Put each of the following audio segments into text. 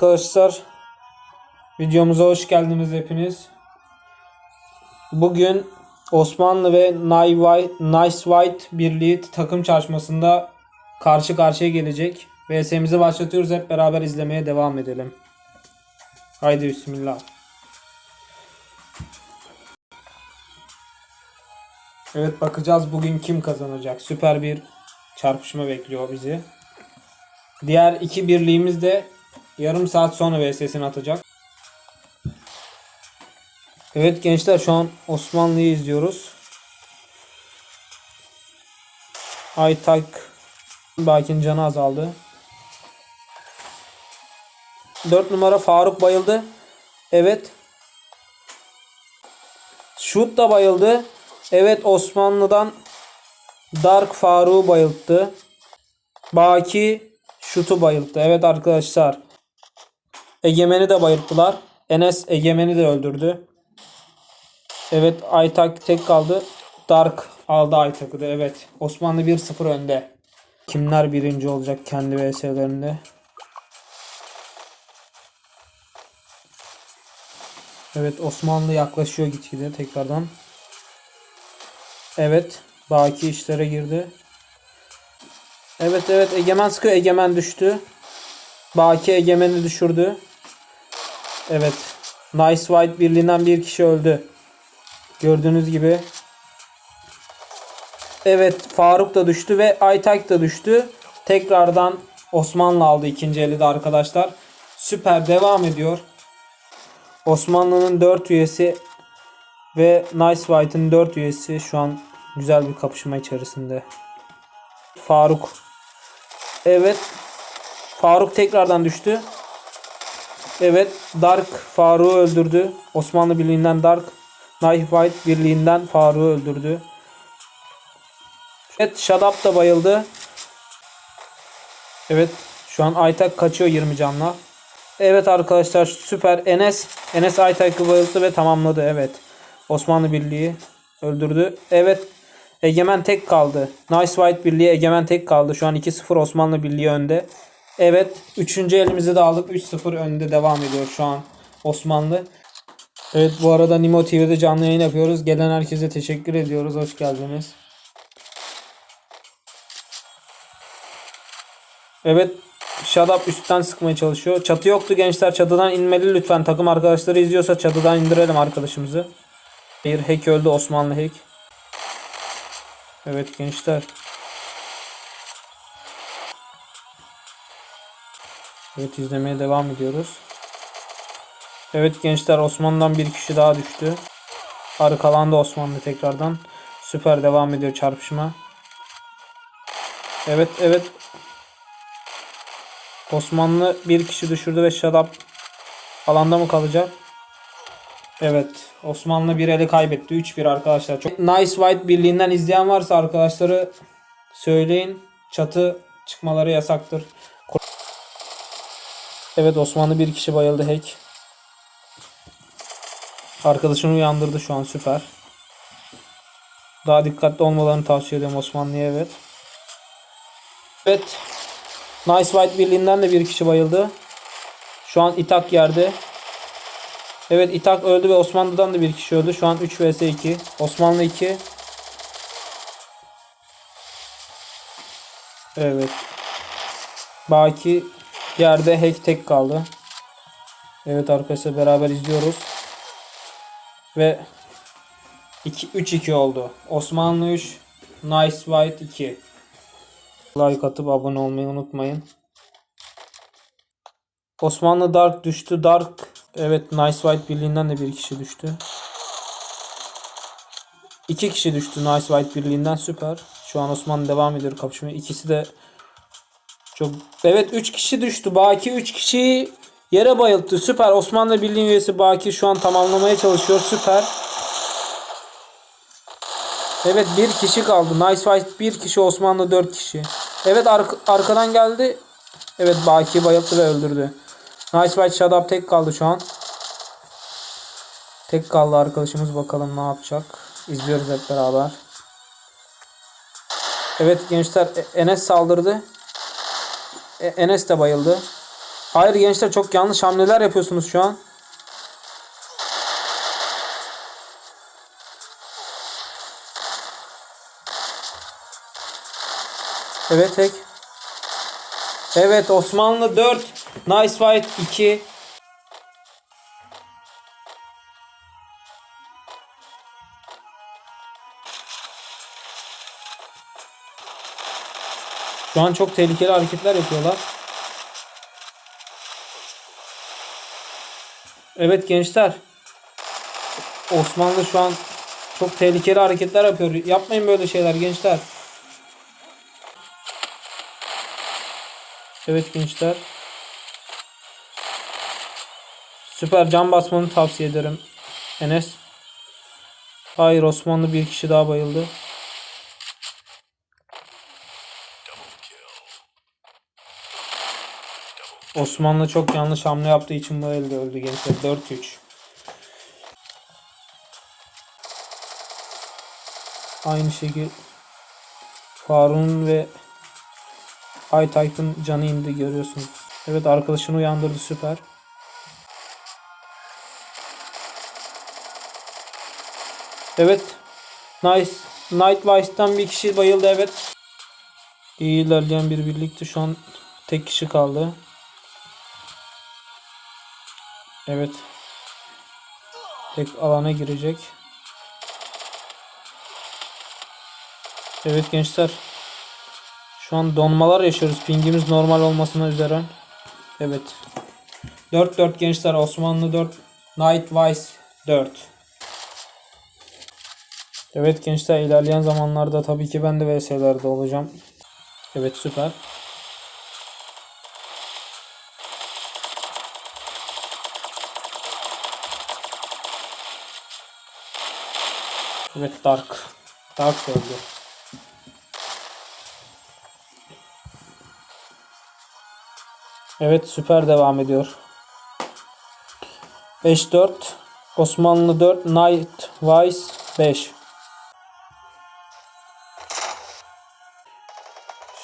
Arkadaşlar videomuza hoş geldiniz hepiniz. Bugün Osmanlı ve Nice White, Birliği takım çalışmasında karşı karşıya gelecek. VS'mizi başlatıyoruz hep beraber izlemeye devam edelim. Haydi bismillah. Evet bakacağız bugün kim kazanacak. Süper bir çarpışma bekliyor bizi. Diğer iki birliğimiz de yarım saat sonra VS'sini atacak. Evet gençler şu an Osmanlı'yı izliyoruz. Aytak Bakin canı azaldı. 4 numara Faruk bayıldı. Evet. Şut da bayıldı. Evet Osmanlı'dan Dark Faruk'u bayılttı. Baki şutu bayılttı. Evet arkadaşlar. Egemen'i de bayılttılar. Enes Egemen'i de öldürdü. Evet Aytak tek kaldı. Dark aldı Aytak'ı da. Evet. Osmanlı 1-0 önde. Kimler birinci olacak kendi VS'lerinde? Evet Osmanlı yaklaşıyor gitgide tekrardan. Evet. Baki işlere girdi. Evet evet Egemen sıkıyor. Egemen düştü. Baki Egemen'i düşürdü. Evet. Nice White birliğinden bir kişi öldü. Gördüğünüz gibi. Evet Faruk da düştü ve Aytak da düştü. Tekrardan Osmanlı aldı ikinci eli de arkadaşlar. Süper devam ediyor. Osmanlı'nın 4 üyesi ve Nice White'ın 4 üyesi şu an güzel bir kapışma içerisinde. Faruk. Evet. Faruk tekrardan düştü. Evet. Dark Faruk'u öldürdü. Osmanlı Birliği'nden Dark. Knife White Birliği'nden Faruk'u öldürdü. Evet. Shadap da bayıldı. Evet. Şu an Aytak kaçıyor 20 canla. Evet arkadaşlar süper. Enes. Enes Aytak'ı bayılttı ve tamamladı. Evet. Osmanlı Birliği öldürdü. Evet. Egemen tek kaldı. Nice White Birliği Egemen tek kaldı. Şu an 2-0 Osmanlı Birliği önde. Evet. Üçüncü elimizi de aldık. 3-0 önde devam ediyor şu an Osmanlı. Evet bu arada Nimo TV'de canlı yayın yapıyoruz. Gelen herkese teşekkür ediyoruz. Hoş geldiniz. Evet. Shadap üstten sıkmaya çalışıyor. Çatı yoktu gençler. Çatıdan inmeli lütfen. Takım arkadaşları izliyorsa çatıdan indirelim arkadaşımızı. Bir hack öldü Osmanlı hack. Evet gençler. Evet izlemeye devam ediyoruz. Evet gençler Osmanlı'dan bir kişi daha düştü. Arkalandı Osmanlı tekrardan. Süper devam ediyor çarpışma. Evet evet. Osmanlı bir kişi düşürdü ve Shadap alanda mı kalacak? Evet. Osmanlı bir eli kaybetti. 3-1 arkadaşlar. Çok Nice White birliğinden izleyen varsa arkadaşları söyleyin. Çatı çıkmaları yasaktır. Evet Osmanlı bir kişi bayıldı hack. Arkadaşını uyandırdı şu an süper. Daha dikkatli olmalarını tavsiye ediyorum Osmanlı'ya evet. Evet. Nice White birliğinden de bir kişi bayıldı. Şu an İtak yerde. Evet İtak öldü ve Osmanlı'dan da bir kişi öldü. Şu an 3 vs 2. Osmanlı 2. Evet. Baki yerde hack tek kaldı. Evet arkadaşlar beraber izliyoruz. Ve 2 3-2 oldu. Osmanlı 3, Nice White 2. Like atıp abone olmayı unutmayın. Osmanlı Dark düştü. Dark evet Nice White birliğinden de bir kişi düştü. İki kişi düştü Nice White birliğinden süper. Şu an Osmanlı devam ediyor kapışmaya. İkisi de çok evet 3 kişi düştü. Baki 3 kişi yere bayılttı. Süper. Osmanlı Birliği üyesi Baki şu an tamamlamaya çalışıyor. Süper. Evet bir kişi kaldı. Nice Fight bir kişi Osmanlı 4 kişi. Evet ark- arkadan geldi. Evet Baki bayılttı ve öldürdü. Nice Fight Shadap tek kaldı şu an. Tek kaldı arkadaşımız bakalım ne yapacak. İzliyoruz hep beraber. Evet gençler E- Enes saldırdı. E- Enes de bayıldı. Hayır gençler çok yanlış hamleler yapıyorsunuz şu an. Evet tek. Evet Osmanlı 4. Nice fight 2. Şu an çok tehlikeli hareketler yapıyorlar. Evet gençler. Osmanlı şu an çok tehlikeli hareketler yapıyor. Yapmayın böyle şeyler gençler. Evet gençler. Süper can basmanı tavsiye ederim. Enes. Hayır Osmanlı bir kişi daha bayıldı. Osmanlı çok yanlış hamle yaptığı için bayıldı öldü gençler. 4-3. Aynı şekilde Faruk'un ve Aytayk'ın canı indi görüyorsunuz. Evet arkadaşını uyandırdı süper. Evet. Nice. Night Vice'dan bir kişi bayıldı evet. İyi ilerleyen bir birlikte şu an tek kişi kaldı. Evet. Tek alana girecek. Evet gençler. Şu an donmalar yaşıyoruz. Pingimiz normal olmasına üzere. Evet. 4-4 gençler. Osmanlı 4. Night Vice 4. Evet gençler ilerleyen zamanlarda tabii ki ben de VS'lerde olacağım. Evet süper. Evet Dark. Dark da öldü. Evet süper devam ediyor. 5-4 Osmanlı 4 Knight Vice 5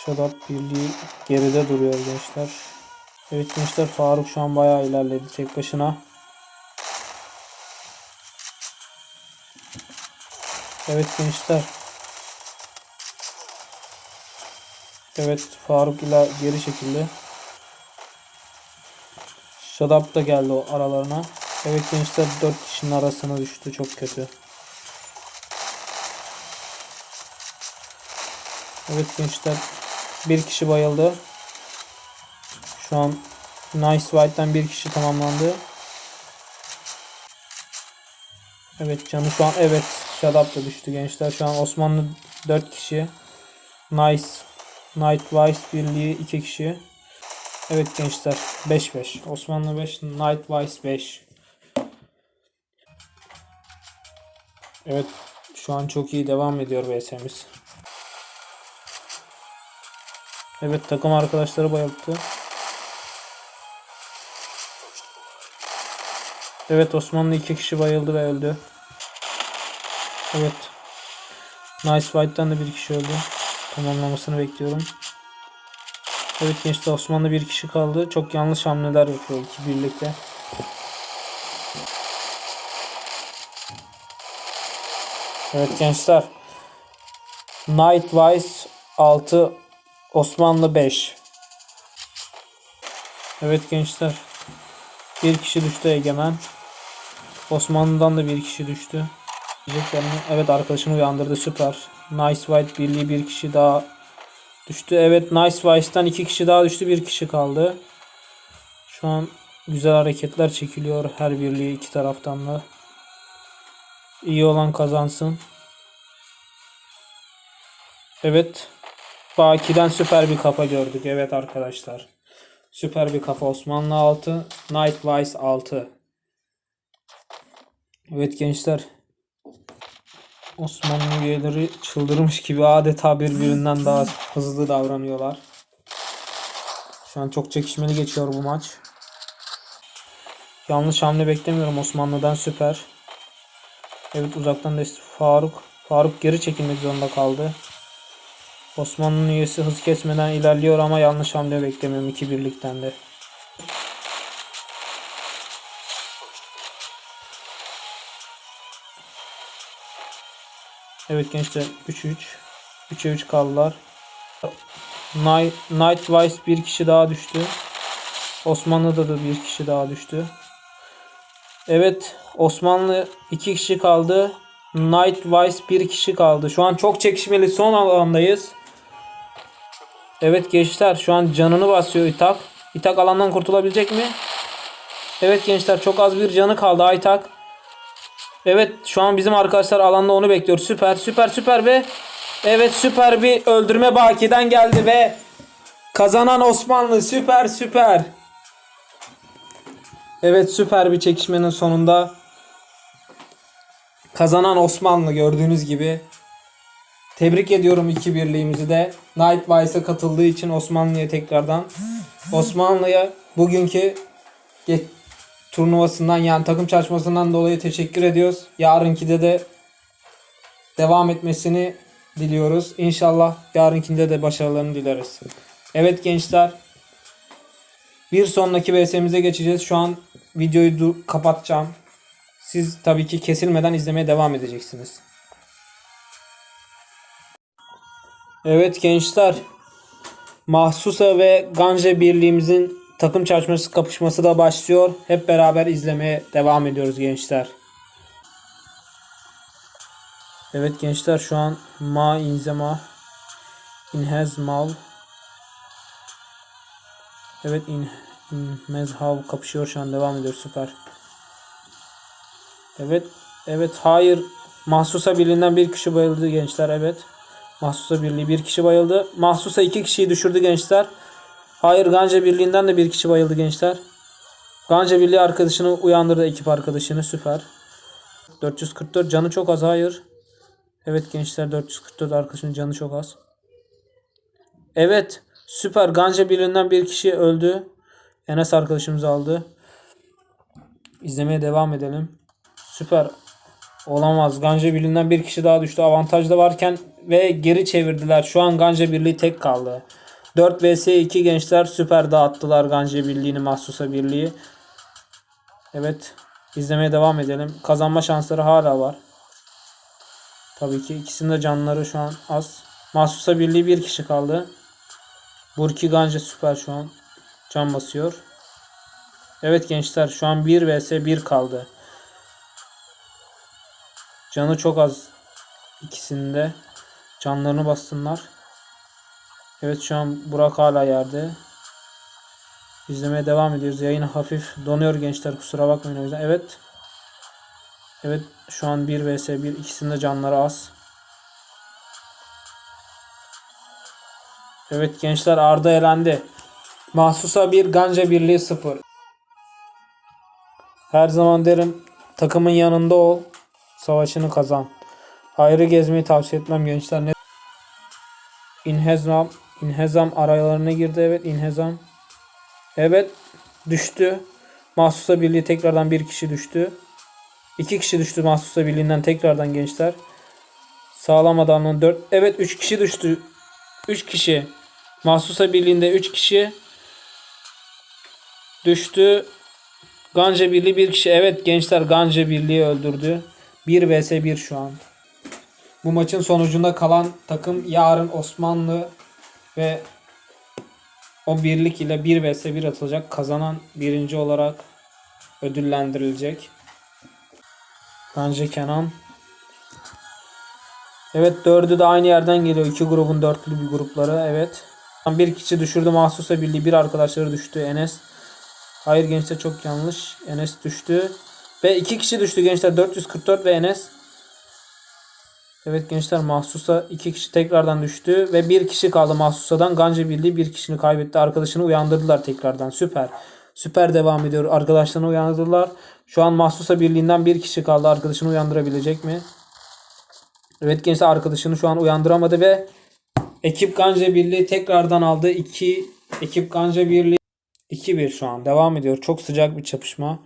Şadap Birliği geride duruyor gençler. Evet gençler Faruk şu an bayağı ilerledi tek başına. Evet gençler. Evet Faruk ile geri çekildi. Şadap da geldi o aralarına. Evet gençler 4 kişinin arasına düştü. Çok kötü. Evet gençler bir kişi bayıldı. Şu an Nice White'den bir kişi tamamlandı. Evet canı şu an evet Shadap da düştü gençler. Şu an Osmanlı 4 kişi. Nice Night Vice birliği 2 kişi. Evet gençler 5-5. Osmanlı 5 Night Vice 5. Evet şu an çok iyi devam ediyor VS'miz. Evet takım arkadaşları bayılttı. Evet Osmanlı iki kişi bayıldı ve öldü. Evet. Nice Fight'tan da bir kişi öldü. Tamamlamasını bekliyorum. Evet gençler Osmanlı bir kişi kaldı. Çok yanlış hamleler yapıyor iki birlikte. Evet gençler. Night Vice 6 Osmanlı 5 Evet gençler. Bir kişi düştü Egemen. Osmanlı'dan da bir kişi düştü. Evet arkadaşını uyandırdı süper. Nice White birliği bir kişi daha düştü. Evet Nice White'dan iki kişi daha düştü. Bir kişi kaldı. Şu an güzel hareketler çekiliyor her birliği iki taraftan da. İyi olan kazansın. Evet. Baki'den süper bir kafa gördük. Evet arkadaşlar. Süper bir kafa Osmanlı 6. Night Vice 6. Evet gençler. Osmanlı üyeleri çıldırmış gibi adeta birbirinden daha hızlı davranıyorlar. Şu an çok çekişmeli geçiyor bu maç. Yanlış hamle beklemiyorum Osmanlı'dan süper. Evet uzaktan da Faruk. Faruk geri çekilmek zorunda kaldı. Osmanlı'nın üyesi hız kesmeden ilerliyor ama yanlış hamle beklemiyorum iki birlikten de. Evet gençler 3-3. 3'e 3 kaldılar. Night, Nightwise bir kişi daha düştü. Osmanlı'da da bir kişi daha düştü. Evet Osmanlı iki kişi kaldı. Nightwise bir kişi kaldı. Şu an çok çekişmeli son alandayız. Evet gençler şu an canını basıyor İtak. İtak alandan kurtulabilecek mi? Evet gençler çok az bir canı kaldı Aytak. Evet şu an bizim arkadaşlar alanda onu bekliyor. Süper süper süper ve evet süper bir öldürme bakiden geldi ve kazanan Osmanlı süper süper. Evet süper bir çekişmenin sonunda kazanan Osmanlı gördüğünüz gibi. Tebrik ediyorum iki birliğimizi de. Nightwise'a katıldığı için Osmanlı'ya tekrardan. Osmanlı'ya bugünkü turnuvasından yani takım çalışmasından dolayı teşekkür ediyoruz. Yarınkide de devam etmesini diliyoruz. İnşallah yarınkinde de başarılarını dileriz. Evet gençler. Bir sonraki VS'mize geçeceğiz. Şu an videoyu kapatacağım. Siz tabii ki kesilmeden izlemeye devam edeceksiniz. Evet gençler. Mahsusa ve Ganje birliğimizin takım çalışması kapışması da başlıyor. Hep beraber izlemeye devam ediyoruz gençler. Evet gençler şu an Ma inzema inhezmal Evet in, in mezhav kapışıyor şu an devam ediyor süper. Evet evet hayır Mahsusa birliğinden bir kişi bayıldı gençler evet. Mahsusa birliği bir kişi bayıldı. Mahsusa iki kişiyi düşürdü gençler. Hayır Ganca Birliği'nden de bir kişi bayıldı gençler. Ganca Birliği arkadaşını uyandırdı ekip arkadaşını süper. 444 canı çok az hayır. Evet gençler 444 arkadaşının canı çok az. Evet süper Ganca Birliği'nden bir kişi öldü. Enes arkadaşımız aldı. İzlemeye devam edelim. Süper. Olamaz. Ganca Birliği'nden bir kişi daha düştü. Avantajda varken ve geri çevirdiler. Şu an Ganca Birliği tek kaldı. 4 vs 2 gençler süper dağıttılar Ganca Birliği'ni Mahsusa Birliği. Evet. izlemeye devam edelim. Kazanma şansları hala var. Tabii ki ikisinin de canları şu an az. Mahsusa Birliği bir kişi kaldı. Burki Ganca süper şu an. Can basıyor. Evet gençler şu an 1 vs 1 kaldı. Canı çok az ikisinde. Canlarını bassınlar. Evet şu an Burak hala yerde. İzlemeye devam ediyoruz. Yayın hafif donuyor gençler kusura bakmayın o yüzden. Evet. Evet şu an 1 vs 1 ikisinde canları az. Evet gençler Arda elendi. Mahsusa 1 Ganca Birliği 0. Her zaman derim takımın yanında ol. Savaşını kazan. Ayrı gezmeyi tavsiye etmem gençler. Ne? İnhezam. İnhezam aralarına girdi. Evet İnhezam. Evet. Düştü. Mahsusa Birliği tekrardan bir kişi düştü. İki kişi düştü Mahsusa Birliği'nden tekrardan gençler. Sağlam adamlığın 4. Evet 3 kişi düştü. 3 kişi. Mahsusa Birliği'nde 3 kişi düştü. Ganca Birliği bir kişi. Evet gençler Ganca Birliği öldürdü. 1 vs 1 şu an. Bu maçın sonucunda kalan takım yarın Osmanlı ve o birlik ile 1 vs 1 atılacak. Kazanan birinci olarak ödüllendirilecek. Bence Kenan. Evet dördü de aynı yerden geliyor. İki grubun dörtlü bir grupları. Evet. Bir kişi düşürdü Mahsusa Birliği. Bir arkadaşları düştü. Enes. Hayır gençler çok yanlış. Enes düştü. Ve iki kişi düştü gençler. 444 ve Enes. Evet gençler Mahsus'a iki kişi tekrardan düştü. Ve bir kişi kaldı Mahsusa'dan. Ganca Birliği bir kişini kaybetti. Arkadaşını uyandırdılar tekrardan. Süper. Süper devam ediyor. Arkadaşlarını uyandırdılar. Şu an Mahsusa Birliği'nden bir kişi kaldı. Arkadaşını uyandırabilecek mi? Evet gençler arkadaşını şu an uyandıramadı ve ekip Ganca Birliği tekrardan aldı. 2 ekip Ganca Birliği 2-1 şu an devam ediyor. Çok sıcak bir çapışma.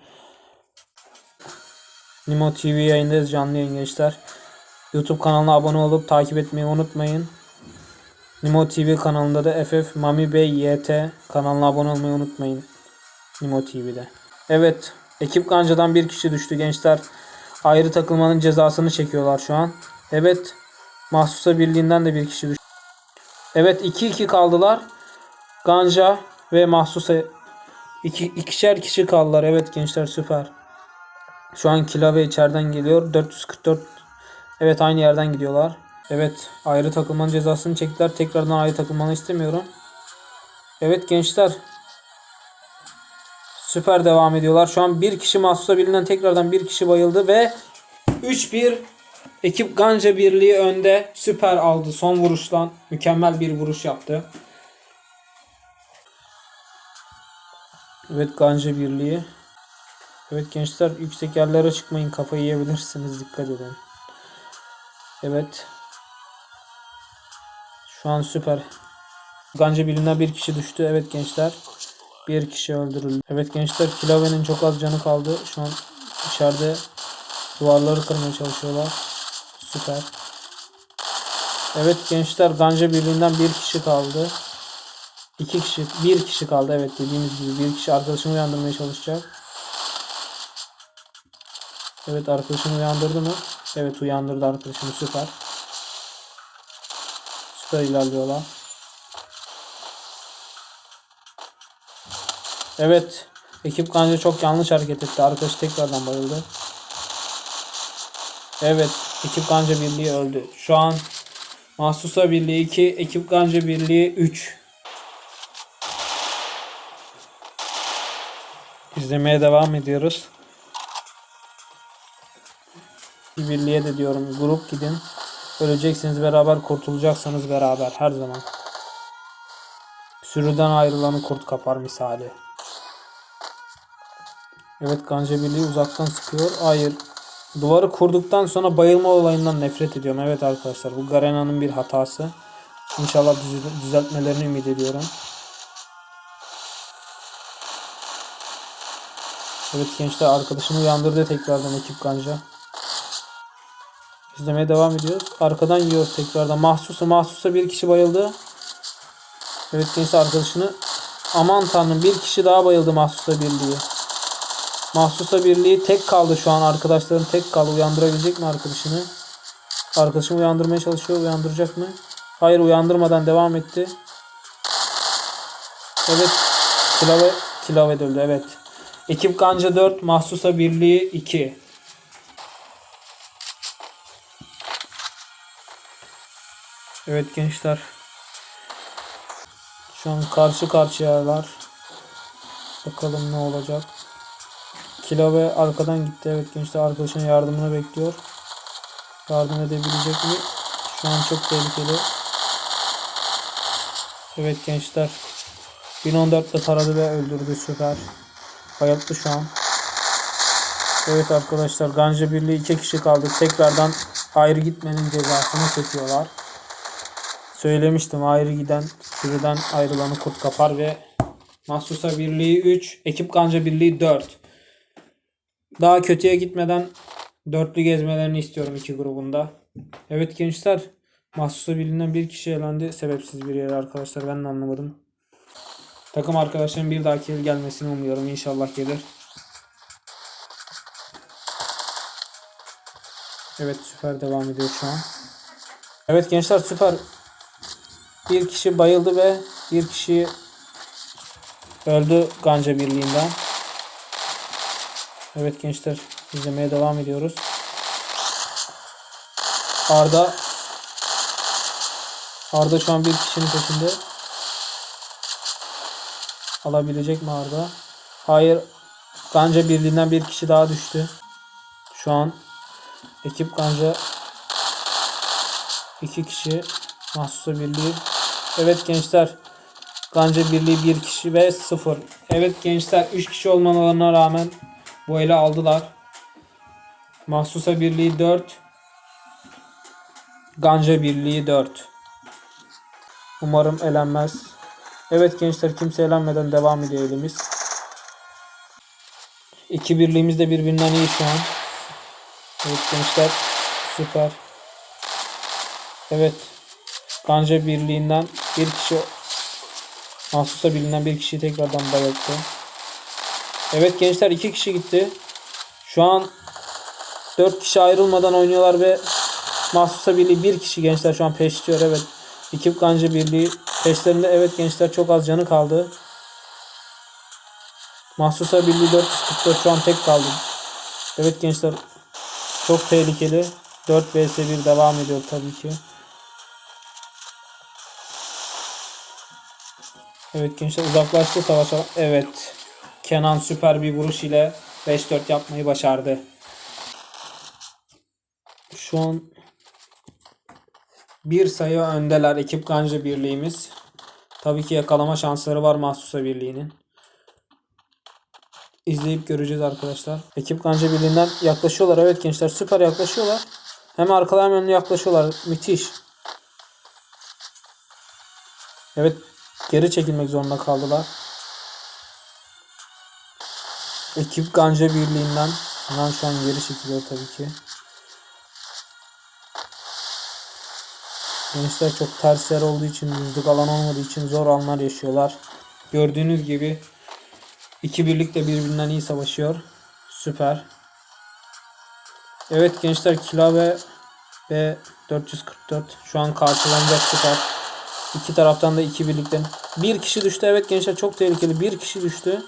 Nimo TV yayındayız canlı yayın gençler. YouTube kanalına abone olup takip etmeyi unutmayın. Nimo TV kanalında da FF Mami Bey YT kanalına abone olmayı unutmayın. Nimo TV'de. Evet. Ekip Ganca'dan bir kişi düştü gençler. Ayrı takılmanın cezasını çekiyorlar şu an. Evet. Mahsusa Birliği'nden de bir kişi düştü. Evet 2-2 kaldılar. Ganja ve Mahsusa iki, ikişer kişi kaldılar. Evet gençler süper. Şu an Kilave içeriden geliyor. 444. Evet aynı yerden gidiyorlar. Evet ayrı takılmanın cezasını çektiler. Tekrardan ayrı takılmanı istemiyorum. Evet gençler. Süper devam ediyorlar. Şu an bir kişi mahsusa bilinen tekrardan bir kişi bayıldı ve 3-1 ekip Ganca Birliği önde. Süper aldı son vuruştan. Mükemmel bir vuruş yaptı. Evet Ganca Birliği. Evet gençler yüksek yerlere çıkmayın. Kafayı yiyebilirsiniz. Dikkat edin. Evet. Şu an süper. Ganca Birliği'nden bir kişi düştü. Evet gençler. Bir kişi öldürüldü. Evet gençler Kilave'nin çok az canı kaldı. Şu an içeride duvarları kırmaya çalışıyorlar. Süper. Evet gençler Ganca Birliği'nden bir kişi kaldı. İki kişi, bir kişi kaldı. Evet dediğimiz gibi bir kişi arkadaşını uyandırmaya çalışacak. Evet arkadaşını uyandırdı mı? Evet uyandırdı arkadaşını süper. Süper ilerliyorlar. Evet. Ekip Ganca çok yanlış hareket etti. Arkadaş tekrardan bayıldı. Evet. Ekip Ganca Birliği öldü. Şu an Mahsusa Birliği 2, Ekip Ganca Birliği 3. İzlemeye devam ediyoruz. Bir birliğe de diyorum grup gidin. Öleceksiniz beraber kurtulacaksanız beraber her zaman. Sürüden ayrılanı kurt kapar misali. Evet Ganca Birliği uzaktan sıkıyor. Hayır. Duvarı kurduktan sonra bayılma olayından nefret ediyorum. Evet arkadaşlar bu Garena'nın bir hatası. İnşallah düz- düzeltmelerini ümit ediyorum. Evet gençler arkadaşını uyandırdı tekrardan ekip Ganca. İzlemeye devam ediyoruz. Arkadan yiyor tekrardan. Mahsusa mahsusa bir kişi bayıldı. Evet gençler arkadaşını aman tanrım bir kişi daha bayıldı mahsusa birliği. Mahsusa birliği tek kaldı şu an arkadaşların tek kaldı. Uyandırabilecek mi arkadaşını? Arkadaşını uyandırmaya çalışıyor. Uyandıracak mı? Hayır uyandırmadan devam etti. Evet. Kilave, Kilave de öldü evet. Ekip Ganca 4, Mahsusa Birliği 2. Evet gençler. Şu an karşı karşıyalar. Bakalım ne olacak. Kilo ve arkadan gitti. Evet gençler arkadaşının yardımını bekliyor. Yardım edebilecek mi? Şu an çok tehlikeli. Evet gençler. 1014 ile taradı ve öldürdü. Süper. Bayılttı şu an. Evet arkadaşlar Ganja Birliği iki kişi kaldı. Tekrardan ayrı gitmenin cezasını çekiyorlar. Söylemiştim ayrı giden sürüden ayrılanı kurt kapar ve Mahsusa Birliği 3, Ekip Ganca Birliği 4. Daha kötüye gitmeden dörtlü gezmelerini istiyorum iki grubunda. Evet gençler Mahsusa Birliği'nden bir kişi elendi. Sebepsiz bir yere arkadaşlar ben de anlamadım. Takım arkadaşlarım bir dahaki yıl gelmesini umuyorum. İnşallah gelir. Evet süper devam ediyor şu an. Evet gençler süper. Bir kişi bayıldı ve bir kişi öldü Ganca Birliği'nden. Evet gençler izlemeye devam ediyoruz. Arda Arda şu an bir kişinin peşinde. Alabilecek mi Arda? Hayır. Ganca Birliği'nden bir kişi daha düştü. Şu an ekip Ganca iki kişi Mahsusa Birliği. Evet gençler. Ganca Birliği bir kişi ve sıfır. Evet gençler 3 kişi olmalarına rağmen bu ele aldılar. Mahsusa Birliği 4. Ganca Birliği 4. Umarım elenmez. Evet gençler kimse elenmeden devam ediyor elimiz. İki birliğimiz de birbirinden iyi şu an. Evet gençler süper. Evet. Ganca Birliği'nden bir kişi Mahsusa Birliği'nden bir kişiyi tekrardan bayılttı. Evet gençler iki kişi gitti. Şu an dört kişi ayrılmadan oynuyorlar ve Mahsusa Birliği bir kişi gençler şu an peşliyor evet. Ekip Ganca Birliği peşlerinde evet gençler çok az canı kaldı. Mahsusa Birliği 444 şu an tek kaldı. Evet gençler çok tehlikeli. 4 vs 1 devam ediyor tabii ki. Evet gençler uzaklaştı savaş alanı. Evet. Kenan süper bir vuruş ile 5-4 yapmayı başardı. Şu an bir sayı öndeler ekip Ganca birliğimiz. Tabii ki yakalama şansları var Mahsusa birliğinin. İzleyip göreceğiz arkadaşlar. Ekip Ganca birliğinden yaklaşıyorlar. Evet gençler süper yaklaşıyorlar. Hem arkadan hem önüne yaklaşıyorlar. Müthiş. Evet geri çekilmek zorunda kaldılar. Ekip Ganca Birliği'nden hemen şu an geri çekiliyor tabii ki. Gençler çok ters yer olduğu için, düzlük alan olmadığı için zor anlar yaşıyorlar. Gördüğünüz gibi iki birlik de birbirinden iyi savaşıyor. Süper. Evet gençler Kilave ve 444 şu an karşılanacak süper. İki taraftan da iki birlikten. Bir kişi düştü. Evet gençler çok tehlikeli. Bir kişi düştü.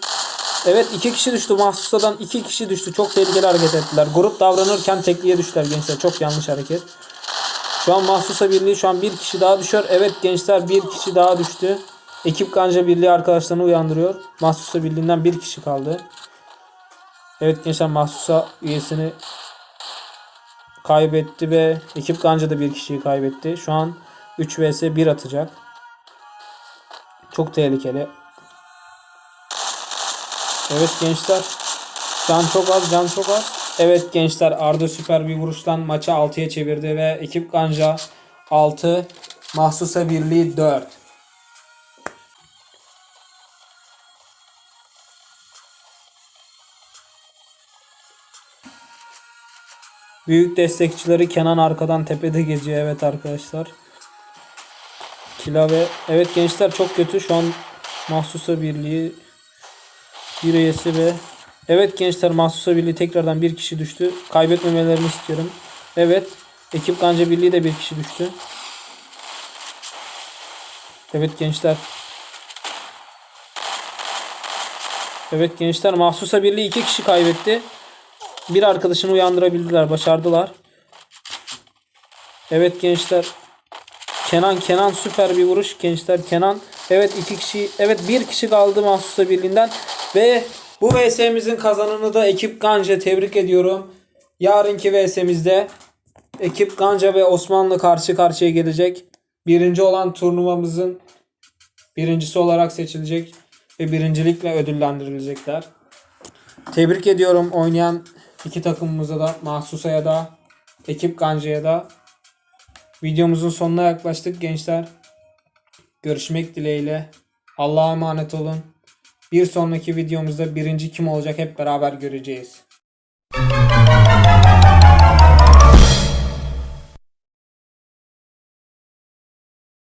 Evet iki kişi düştü. Mahsusa'dan iki kişi düştü. Çok tehlikeli hareket ettiler. Grup davranırken tekliye düştüler gençler. Çok yanlış hareket. Şu an Mahsusa Birliği şu an bir kişi daha düşüyor. Evet gençler bir kişi daha düştü. Ekip Ganca Birliği arkadaşlarını uyandırıyor. Mahsusa Birliği'nden bir kişi kaldı. Evet gençler Mahsusa üyesini kaybetti ve ekip Ganca da bir kişiyi kaybetti. Şu an 3 vs 1 atacak. Çok tehlikeli. Evet gençler. Can çok az, can çok az. Evet gençler Arda süper bir vuruştan maçı 6'ya çevirdi ve ekip Ganca 6, Mahsusa Birliği 4. Büyük destekçileri Kenan arkadan tepede geziyor evet arkadaşlar. Kilave. Evet gençler çok kötü. Şu an Mahsusa Birliği bir üyesi ve evet gençler Mahsusa Birliği tekrardan bir kişi düştü. Kaybetmemelerini istiyorum. Evet. Ekip Ganca Birliği de bir kişi düştü. Evet gençler. Evet gençler Mahsusa Birliği iki kişi kaybetti. Bir arkadaşını uyandırabildiler. Başardılar. Evet gençler. Kenan Kenan süper bir vuruş gençler Kenan. Evet iki kişi evet bir kişi kaldı Mahsusa Birliği'nden ve bu VS'mizin kazananı da ekip Ganca tebrik ediyorum. Yarınki VS'mizde ekip Ganca ve Osmanlı karşı karşıya gelecek. Birinci olan turnuvamızın birincisi olarak seçilecek ve birincilikle ödüllendirilecekler. Tebrik ediyorum oynayan iki takımımıza da Mahsusa'ya da ekip Ganca'ya da. Videomuzun sonuna yaklaştık gençler. Görüşmek dileğiyle. Allah'a emanet olun. Bir sonraki videomuzda birinci kim olacak hep beraber göreceğiz.